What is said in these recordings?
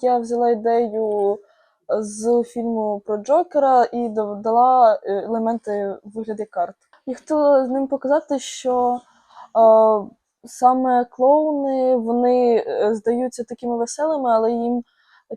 Я взяла ідею з фільму про Джокера і додала е, елементи в вигляді карт. Я хотіла з ним показати, що е, саме клоуни вони е, здаються такими веселими, але їм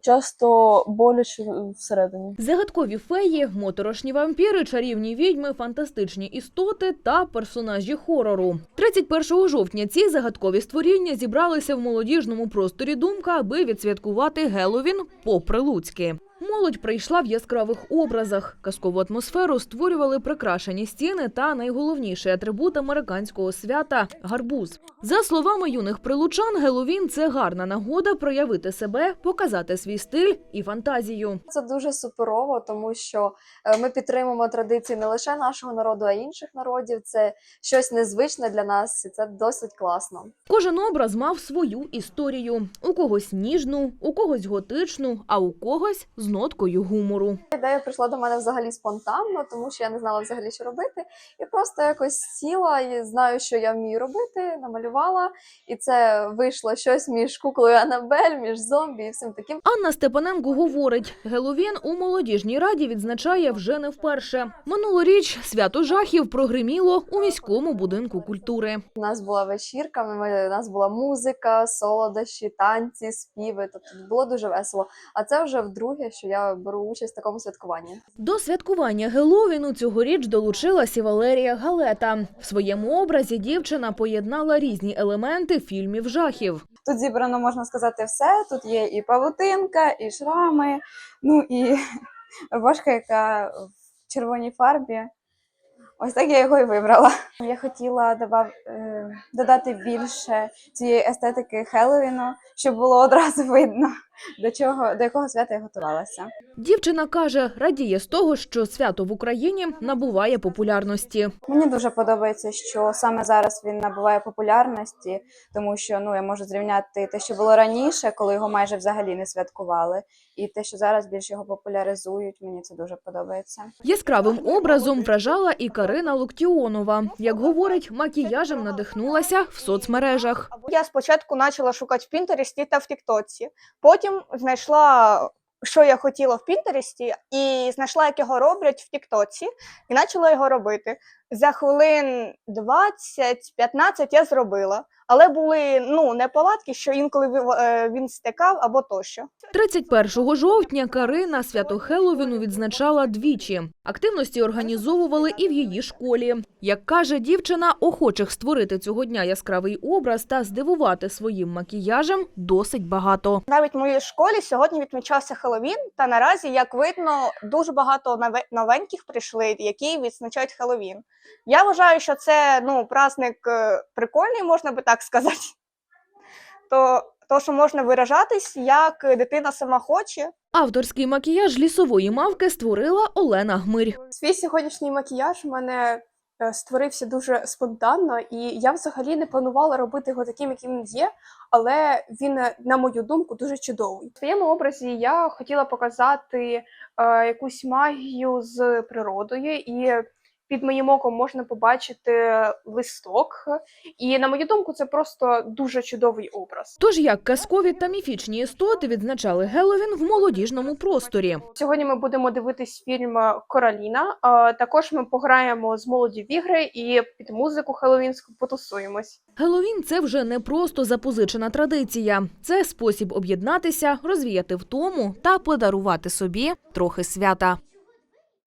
часто боляче всередині. Загадкові феї, моторошні вампіри, чарівні відьми, фантастичні істоти та персонажі хорору. 31 жовтня ці загадкові створіння зібралися в молодіжному просторі Думка, аби відсвяткувати Геловін по-прилуцьки. Молодь прийшла в яскравих образах. Казкову атмосферу створювали прикрашені стіни та найголовніший атрибут американського свята гарбуз. За словами юних прилучан, Геловін це гарна нагода проявити себе, показати свій стиль і фантазію. Це дуже суперово, тому що е, ми підтримуємо традиції не лише нашого народу, а й інших народів. Це щось незвичне для нас, і це досить класно. Кожен образ мав свою історію: у когось ніжну, у когось готичну, а у когось з ноткою гумору. Ідея прийшла до мене взагалі спонтанно, тому що я не знала взагалі, що робити. І просто якось сіла і знаю, що я вмію робити, намалювала, і це вийшло щось між куклою Анабель, між зомбі і всім таким. Анна Степаненко говорить, Геловін у молодіжній раді відзначає вже не вперше. Минулоріч свято жахів прогриміло у міському будинку культури. У нас була вечірка, ми, у нас була музика, солодощі, танці, співи. Тобто було дуже весело. А це вже вдруге, що я беру участь в такому святкуванні. До святкування Геловіну цьогоріч долучилась і Валерія Галета. В своєму образі дівчина поєднала різні елементи фільмів жахів. Тут зібрано, можна сказати, все. Тут є і павутинка, і шрами, ну і рубашка, яка в червоній фарбі. Ось так я його і вибрала. Я хотіла добав, е, додати більше цієї естетики Хеллоуіну, щоб було одразу видно, до чого до якого свята я готувалася. Дівчина каже, радіє з того, що свято в Україні набуває популярності. Мені дуже подобається, що саме зараз він набуває популярності, тому що ну я можу зрівняти те, що було раніше, коли його майже взагалі не святкували, і те, що зараз більш його популяризують. Мені це дуже подобається. Яскравим образом вражала і Карина Локтіонова. Як говорить, макіяжем надихнулася в соцмережах. Я спочатку почала шукати в Пінтересті та в Тіктоці. Потім знайшла, що я хотіла в Пінтересті, і знайшла, як його роблять в Тіктоці, і почала його робити. За хвилин 20-15 я зробила. Але були ну неполадки, що інколи е, він стикав або тощо. 31 жовтня Карина свято Хеллоуіну відзначала двічі. Активності організовували і в її школі. Як каже дівчина, охочих створити цього дня яскравий образ та здивувати своїм макіяжем досить багато. Навіть в моїй школі сьогодні відмічався Хеллоуін, та наразі, як видно, дуже багато нове- новеньких прийшли, які відзначають Хеллоуін. Я вважаю, що це ну, праздник е, прикольний, можна би так сказати. То, то, що можна виражатись, як дитина сама хоче. Авторський макіяж лісової мавки створила Олена Гмирь. Свій сьогоднішній макіяж у мене е, створився дуже спонтанно, і я взагалі не планувала робити його таким, яким він є, але він, е, на мою думку, дуже чудовий. В своєму образі я хотіла показати е, якусь магію з природою, і під моїм оком можна побачити листок. І на мою думку, це просто дуже чудовий образ. Тож як казкові та міфічні істоти відзначали Геловін в молодіжному просторі. Сьогодні ми будемо дивитись фільм Короліна. Також ми пограємо з молоді в ігри і під музику хеллоуінську потусуємось. Геловін це вже не просто запозичена традиція, це спосіб об'єднатися, розвіяти втому та подарувати собі трохи свята.